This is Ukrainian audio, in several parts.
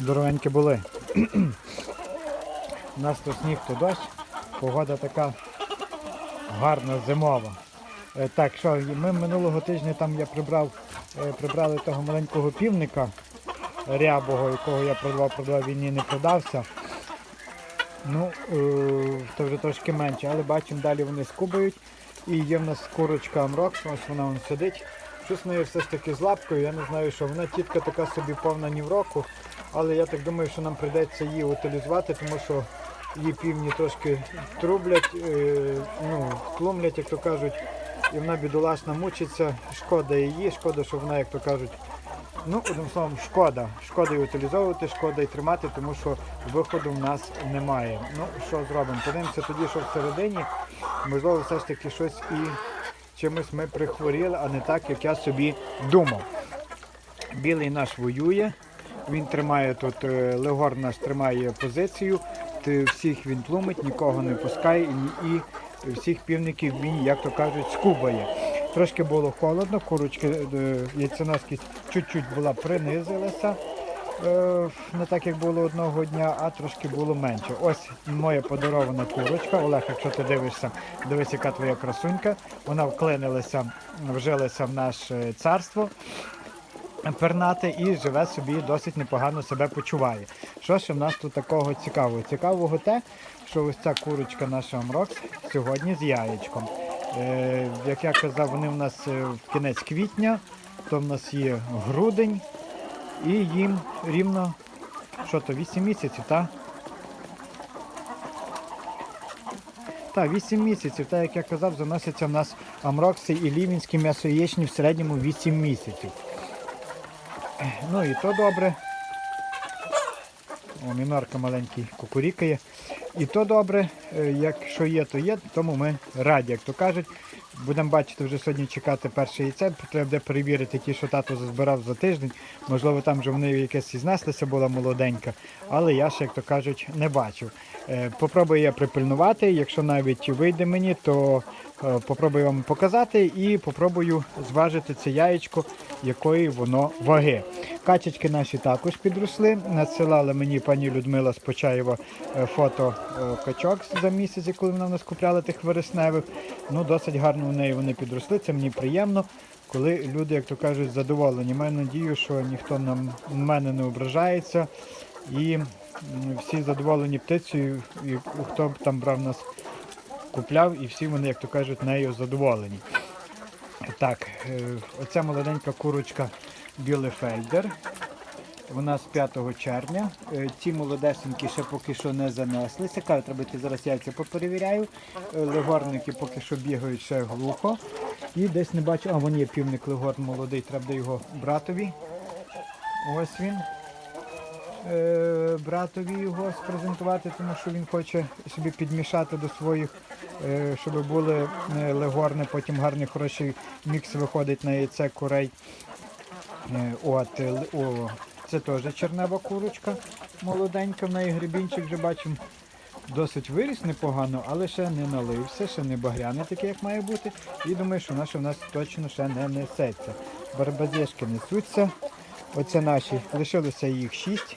Здоровенькі були. У нас то сніг, то дощ. Погода така гарна зимова. Е, Так, що ми минулого тижня там я прибрав, е, прибрали того маленького півника рябого, якого я продавав, продавав, він і не продався. Ну, е, то вже трошки менше, але бачимо, далі вони скубають. І є в нас курочка Амрокс, ось вона вон сидить. Щось в неї все ж таки з лапкою, я не знаю, що вона тітка така собі повна ні в року, але я так думаю, що нам прийдеться її утилізувати, тому що її півні трошки трублять, е, ну, тлумлять, як то кажуть, і вона бідолашна мучиться. Шкода її, шкода, що вона, як то кажуть, ну, одним словом, шкода. Шкода її утилізовувати, шкода і тримати, тому що виходу в нас немає. Ну, що зробимо? Подивимося тоді, що всередині, можливо, все ж таки щось і чимось ми прихворіли, а не так, як я собі думав. Білий наш воює, він тримає тут, е, Легор наш тримає позицію, всіх він тлумить, нікого не пускає і, всіх півників він, як то кажуть, скубає. Трошки було холодно, курочки, е, яйценоскість чуть-чуть була принизилася. е, Не так, як було одного дня, а трошки було менше. Ось моя подарована курочка. Олег, якщо ти дивишся, дивись, яка твоя красунька. Вона вклинилася, вжилася в наше царство пернати і живе собі досить непогано себе почуває. Що ж в нас тут такого цікавого? Цікавого те, що ось ця курочка наша Амрокс сьогодні з яєчком. Е, як я казав, вони в нас е, в кінець квітня, то в нас є грудень, і їм рівно що то 8 місяців, так? Так, 8 місяців, так як я казав, заносяться в нас амрокси і лівінські м'ясоєчні в середньому 8 місяців. Ну і то добре. О, мінорка маленький кукурікає. І то добре, е, якщо є, то є, тому ми раді, як то кажуть. Будемо бачити вже сьогодні чекати перше яйце. Треба буде перевірити ті, що тато зазбирав за тиждень. Можливо, там вже вони якесь і знеслися, була молоденька. Але я ще, як то кажуть, не бачив. Е, Попробую я припильнувати. Якщо навіть вийде мені, то е, попробую вам показати і попробую зважити це яєчко, якої воно ваги. Качечки наші також підросли. Надсилала мені пані Людмила з Почаєва е, фото качок за місяць, коли вона в нас купляла тих вересневих. Ну, досить гарно в неї вони підросли. Це мені приємно, коли люди, як то кажуть, задоволені. Маю надію, що ніхто на мене не ображається. І всі задоволені птицею, і хто б там брав нас купляв, і всі вони, як то кажуть, нею задоволені. Так, е, оця молоденька курочка Білефельдер. Вона з 5 червня. Е, Ці молодесенькі ще поки що не занеслися. Кажуть, треба йти зараз яйця поперевіряю. Е, Легорники поки що бігають ще глухо. І десь не бачу, а вон є півник легорн молодий, треба його братові. Ось він. Е, Братові його спрезентувати, тому що він хоче собі підмішати до своїх, е, щоб були е, легорни, потім гарний хороший мікс виходить на яйце курей. От, о, це теж чернева курочка молоденька, в неї гребінчик вже бачимо. Досить виріс непогано, але ще не налився, ще не багряний такий, як має бути. І думаю, що наша в нас точно ще не несеться. Барбазешки несуться. Оце наші, лишилося їх шість.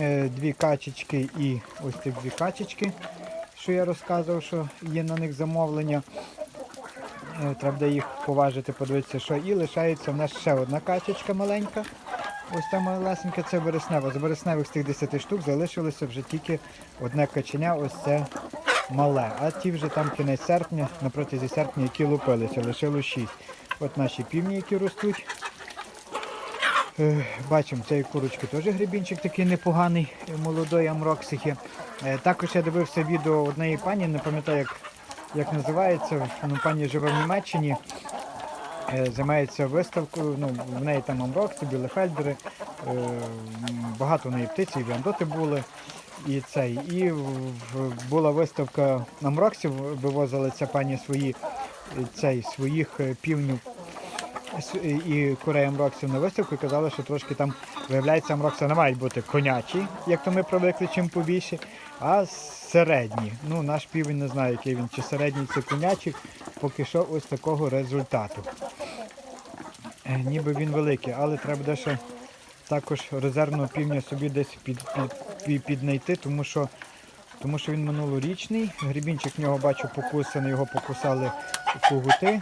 Е, Дві качечки і ось ці дві качечки, що я розказував, що є на них замовлення. Е, Треба буде їх поважити, подивитися, що і лишається в нас ще одна качечка маленька. Ось та малесенька, це вереснева. З вересневих з тих 10 штук залишилося вже тільки одне каченя, ось це мале. А ті вже там кінець серпня, на протязі серпня, які лупилися, лишилось 6. От наші півні, які ростуть. Е, Бачимо, цієї курочки теж гребінчик такий непоганий, е, молодої амроксихи. Е, Також я дивився відео однієї пані, не пам'ятаю, як, як називається. Ну, пані живе в Німеччині, займається виставкою. Ну, в неї там амрокси, білефельдери, багато в неї птиці, і віандоти були. І цей, і була виставка амроксів, вивозила ця пані свої цей, своїх півнів і курей амроксів на виставку і казали, що трошки там, виявляється, амрокси не мають бути конячі, як то ми привикли чим побільше, а середні. Ну, наш півень не знаю, який він, чи середній, чи конячий, поки що ось такого результату. Е, Ніби він великий, але треба буде ще також резервного півня собі десь під, під, піднайти, тому що, тому що він минулорічний. Грібінчик в нього бачу покусаний, його покусали кугути.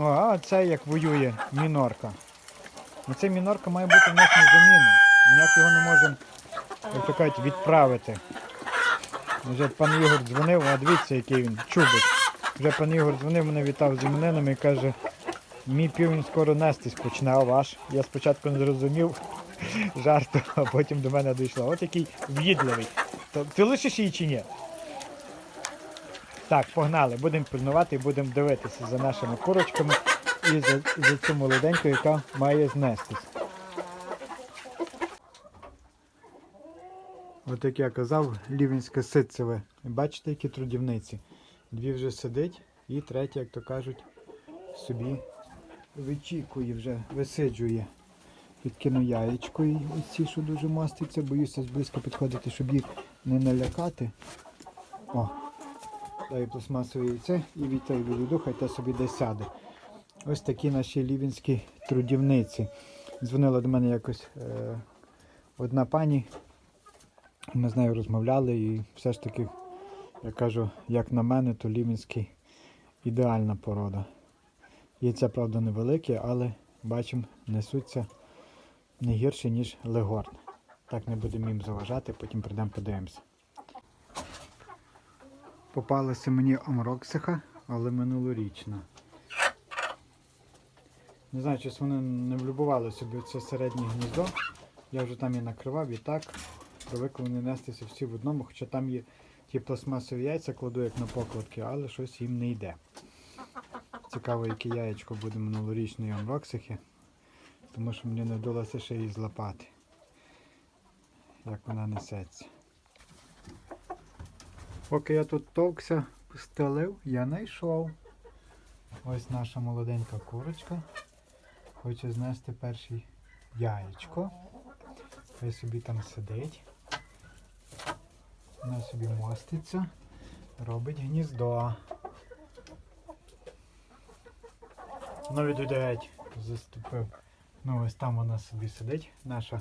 О, а це як воює мінорка. Ну, Цей мінорка має бути в нас на заміну. Ніяк його не можемо, як відправити. Вже пан Ігор дзвонив, а дивіться, який він чубик. Вже пан Ігор дзвонив, мене вітав з іменинами і каже, мій півень скоро нестись почне, а ваш. Я спочатку не зрозумів жарту, а потім до мене дійшло. От який в'їдливий. Ти лишиш її чи ні? Так, погнали, будемо пильнувати і будемо дивитися за нашими курочками і за, за цю молоденьку, яка має знестись. От як я казав, лівенське ситцеве. Бачите, які трудівниці. Дві вже сидить, і третя, як то кажуть, собі вичікує вже, висиджує. Підкину яєчко і ось ці, що дуже маститься, боюся зблизько підходити, щоб їх не налякати. О, даю пластмасове яйце і вітаю відведу, хай те собі десь сяде. Ось такі наші лівінські трудівниці. Дзвонила до мене якось е, одна пані. Ми з нею розмовляли і все ж таки, я кажу, як на мене, то лівінський ідеальна порода. Яйця, правда, невелике, але бачимо, несуться не гірше, ніж легорн. Так не будемо їм заважати, потім прийдемо подивимося. Попалася мені омроксиха, але минулорічна. Не знаю, чи вони не влюбували собі це середнє гніздо. Я вже там і накривав, і так привикли вони нестися всі в одному, хоча там є ті пластмасові яйця, кладу як на покладки, але щось їм не йде. Цікаво, яке яєчко буде минулорічної амроксихи, тому що мені не вдалося ще її злапати, як вона несеться. Поки я тут товкся, стелив, я знайшов. Ось наша молоденька курочка. Хоче знести перше яєчко. Хай собі там сидить. Вона собі моститься, робить гніздо. Ну відійде геть, заступив. Ну ось там вона собі сидить, наша.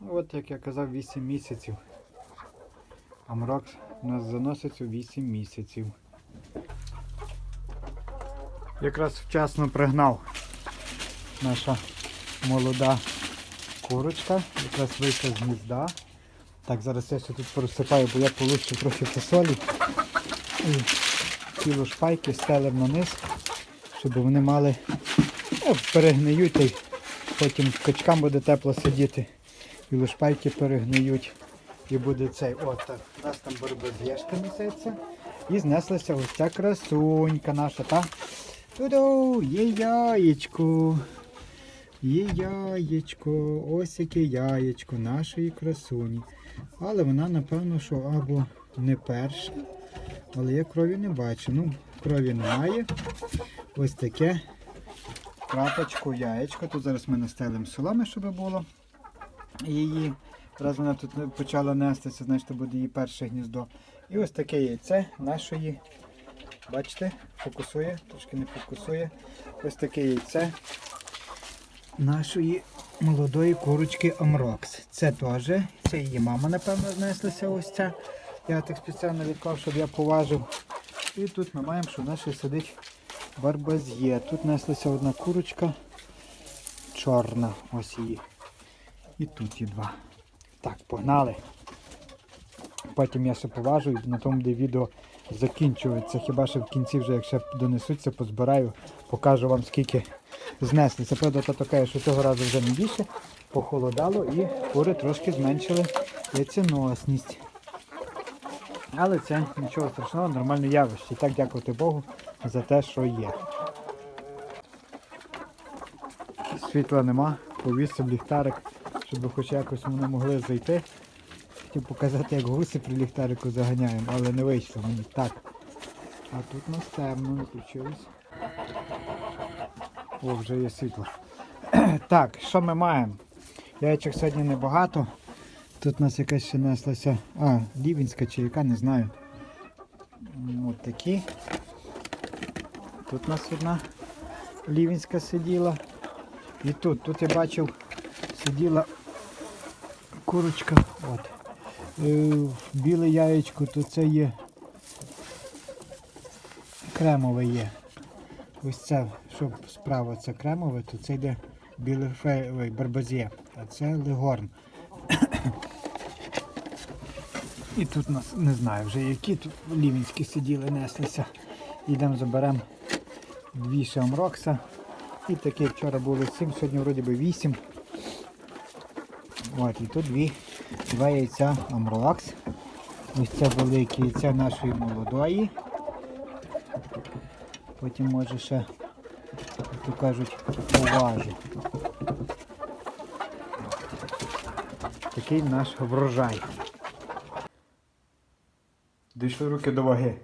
От як я казав, 8 місяців. Амрокс у нас заноситься 8 місяців. Якраз вчасно пригнав наша молода курочка, якраз вийшла з гнізда. Так, зараз я ще тут порозсипаю, бо я получив трохи фасолі. І тіло шпайки стелив на низ, щоб вони мали, ну, перегниють, й потім качкам буде тепло сидіти. І лушпайки перегниють. І буде цей. От так. У нас там борбозєшка несеться. І знеслася ось ця красунька наша, та? Туду, є яєчко. Є яєчко, ось яке яєчко нашої красуні. Але вона, напевно, що або не перша, але я крові не бачу. Ну, крові немає. Ось таке крапочку, яєчко. Тут зараз ми настелимо соломи, щоб було її. Раз вона тут почала нестися, значить буде її перше гніздо. І ось таке яйце нашої, бачите, фокусує, трошки не фокусує. Ось таке яйце нашої молодої курочки Омрокс. Це теж, це її мама, напевно, знеслася ось ця. Я так спеціально відклав, щоб я поважив. І тут ми маємо, що в нас сидить барбаз'є. Тут неслася одна курочка чорна. Ось її. І тут є два. Так, погнали. Потім я ще поважу і на тому, де відео закінчується. Хіба що в кінці вже, якщо донесуться, позбираю, покажу вам скільки знеслися. Правда, то таке, що цього разу вже не більше, похолодало і кури трошки зменшили яйценосність. Але це нічого страшного, нормальне явище. І так дякувати Богу за те, що є. Світла нема, повісив ліхтарик, щоб хоч якось вони могли зайти. Хотів показати, як гуси при ліхтарику заганяємо, але не вийшло мені. Так. А тут нас темно, не включилось. О, вже є світло. так, що ми маємо? Яєчок сьогодні небагато. Тут у нас якась ще неслася. А, лівінська чи яка, не знаю. М, От такі. Тут у нас одна лівінська сиділа. І тут, тут я бачив сиділа курочка. От. Е, біле яєчко, то це є кремове є. Ось це, щоб справа це кремове, то це йде біле фе, ой, барбазє, а це легорн. І тут нас не знаю вже які тут лівінські сиділи, неслися. Йдемо заберемо дві шамрокса. І такі вчора було сім, сьогодні вроді би вісім. От, і тут дві, два яйця Амролакс. Ось це велике яйця нашої молодої. Потім може ще, як то кажуть, поважу. Такий наш врожай. Дійшли руки до ваги.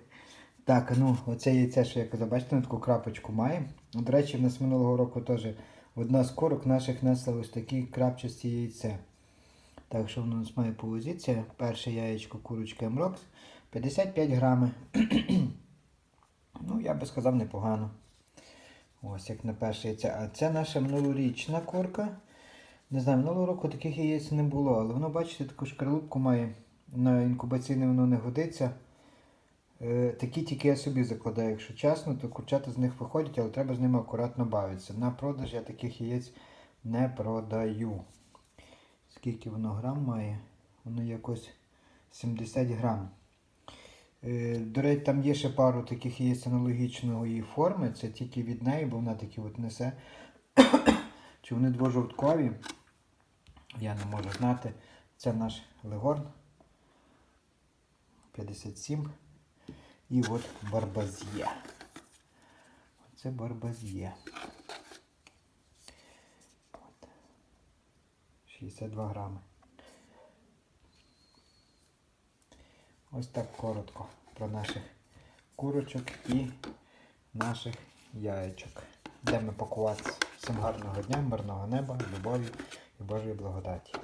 Так, ну оце яйце, що я казав, бачите, на таку крапочку має. До речі, в нас минулого року теж одна з курок наших несла ось такі крапчасті яйце. Так що воно у нас має по вазі. Це перше яєчко курочки Амрокс. 55 грами. ну, я би сказав, непогано. Ось як на перше яйце. А це наша минулорічна курка. Не знаю, минулого року таких яєць не було, але воно, бачите, таку шкарлупку має. На інкубаційне воно не годиться. Е, Такі тільки я собі закладаю, якщо чесно, то курчата з них виходять, але треба з ними акуратно бавитися. На продаж я таких яєць не продаю. Скільки воно грам має? Воно якось 70 грам. Е, До речі, там є ще пару таких яєць аналогічної форми. Це тільки від неї, бо вона такі от несе. Чи вони двожовткові? Я не можу знати. Це наш легорн. 57. І от барбазє. Це барбазє. 62 грами. Ось так коротко про наших курочок і наших яєчок. Йдемо пакуватися. Всім гарного дня, мирного неба, любові і Божої благодаті.